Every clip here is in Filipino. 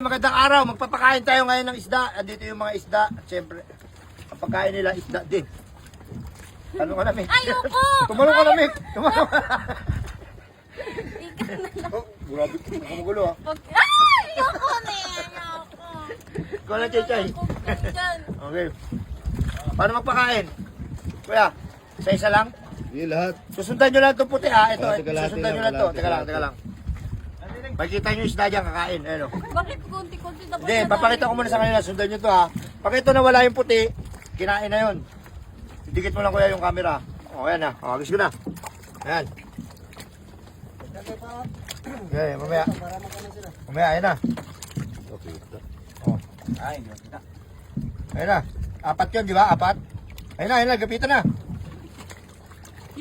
Magandang araw, magpapakain tayo ngayon ng isda. Andito yung mga isda. At syempre, ang pagkain nila isda din. Tanong ka na, Mick. Ayoko! Tumalong ka na, Mick. Tumalong ka. Ikaw na lang. Oh, grabe, kumugulo ah. Pag... Ay! Ayoko na yan! Ayoko! Ikaw lang, Chay. Okay. Paano magpakain? Kuya, isa-isa lang? Hindi lahat. Susundan nyo lang itong puti ha. Ito, lang, susundan teka nyo lang lang, to. teka lang. teka lang. Makikita nyo yung isda dyan kakain. Ayun oh. Bakit konti-konti dapat Hindi, na papakita ko muna sa kanila. Sundan nyo to ha. Pag ito nawala yung puti, kinain na yun. Dikit mo lang kuya yung camera. O, ayan na. O, agis ko na. Ayan. Okay, mamaya. Mamaya, ayan na. Okay. O. Ayan na. Apat yun, di ba? Apat. Ayan na, ayan na. Gapitan na.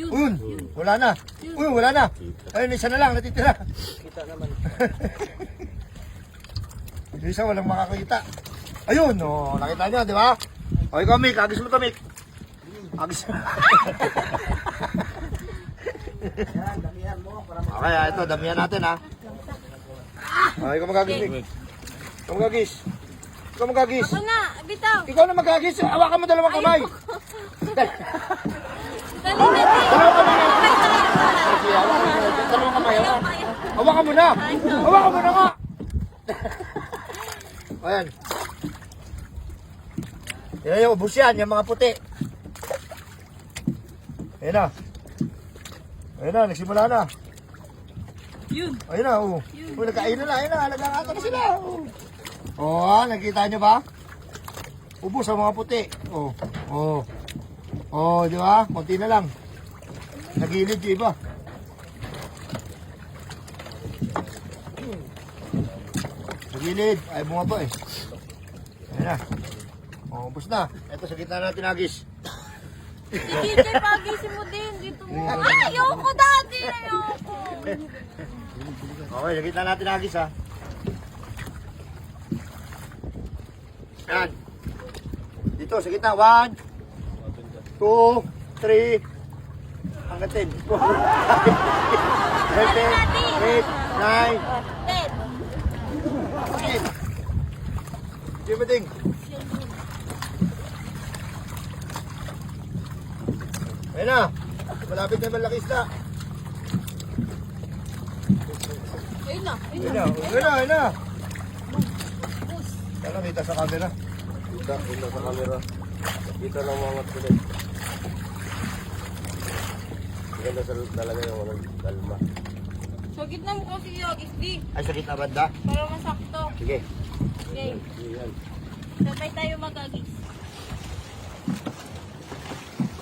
Yun. Wala na. Uyun, wala na. Ayun, isa na lang. Natitira. Kita naman. Yung isa walang makakita. Ayun, oh, nakita nyo, di ba? O, ikaw, Mick, agis mo to, Mick. Agis. okay, ah, ito, damihan natin, ha. O, ikaw magagis, Mick. Ikaw magagis. Ikaw magagis. Ako na! Bitaw! Ikaw na magagis. Hawakan mo dalawang kamay. Dali na din! Dalawang kamay. Sige, hawakan mo. Dalawang kamay, hawakan. Hawakan mo na. Hawakan mo na nga. Ayan. Yan yung ubus yan, yung mga puti. Ayan na. Ayan na, nagsimula na. Yun! Ayun na, oh. Oh, nagkain na na, ayun na, nagkakata na sila. Oh, oh nakita nyo ba? Ubus ang mga puti. Oh, oh. Oh, di ba? Konti na lang. Nagilid yung iba. Nagilid. Ay, bunga pa eh. Ayan na. Oh, ubus na. Ito sa gitna natin agis. Sige, Jay, pagisin mo din. Dito mo. Ay! Ayoko dati! Ayoko! Okay, sa gitna natin agis ha. Yan. Dito, sa gitna. One, two, three, hanggang ten. Seven, eight, nine, Ten! ten. Sige mo ding. Ayun na. Malapit na malaki isda. Ayun na! Ayun na! na, ayun na, ayun na. Sana kita sa camera. Kita, kita sa camera. Kita ng mga tuloy. Maganda sa talaga yung walang kalma. Sa gitna mo kasi yung isdi. Ay, sa gitna banda. Para masakto. Sige. Okay. Sabay tayo magagis.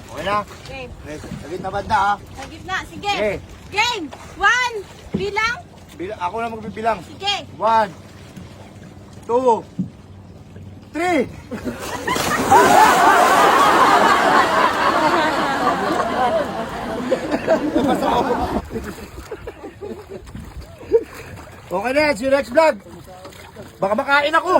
Okay na. Okay. Okay, Sa gitna banda ha. Sa gitna. Sige. Okay. Game! One! Bilang? Bil- ako na magbibilang. Sige. One, two, three. okay na yan, si Rex Vlog. Baka makain ako.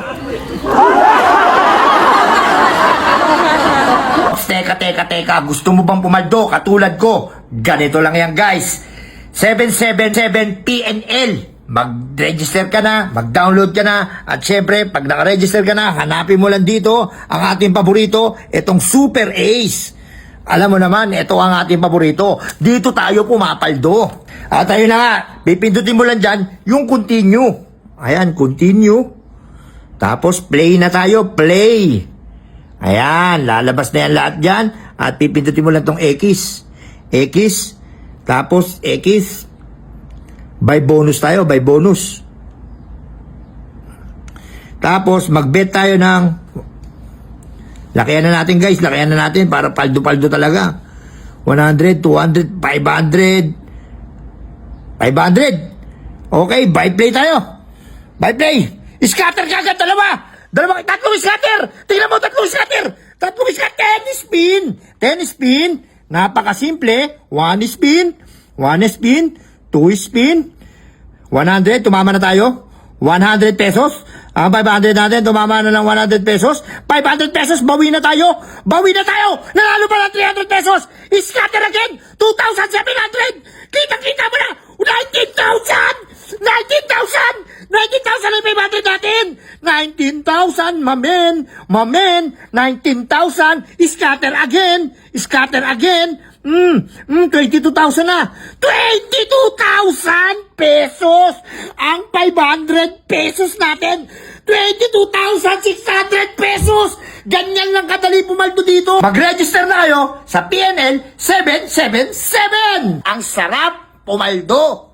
Teka, teka, teka. Gusto mo bang pumaldo katulad ko? Ganito lang yan, guys. 777 PNL. Mag-register ka na, mag-download ka na, at syempre, pag naka-register ka na, hanapin mo lang dito ang ating paborito, itong Super Ace. Alam mo naman, ito ang ating paborito. Dito tayo pumapaldo. At ayun na nga, pipindutin mo lang dyan yung continue. Ayan, continue. Tapos play na tayo, play. Ayan, lalabas na yan lahat dyan. At pipindutin mo lang tong X. X. Tapos X. By bonus tayo, by bonus. Tapos magbet tayo ng Lakihan na natin guys, lakihan na natin para paldo-paldo talaga. 100, 200, 500. 500. Okay, buy play tayo. Buy play. Scatter ka agad, dalawa. Dalawa, tatlong scatter. Tingnan mo, tatlong scatter. Tatlong scatter. 10 spin. 10 spin. Napakasimple. 1 spin. 1 spin. 2 spin. 100, tumama na tayo. 100 pesos. Ang 500 natin, tumama na ng 100 pesos. 500 pesos, bawi na tayo. Bawi na tayo. Nanalo pa ng 300 pesos. Scatter again. 2,700. Kita-kita mo na. 19,000! 19,000! 19,000 ang 500 natin! 19,000, mamen, mamen, 19,000, scatter again, scatter again, mm, mm, 22,000 na, 22,000 pesos, ang 500 pesos natin, 22,600 pesos, ganyan lang kadali pumaldo dito. Mag-register na kayo sa PNL 777. Ang sarap pumaldo.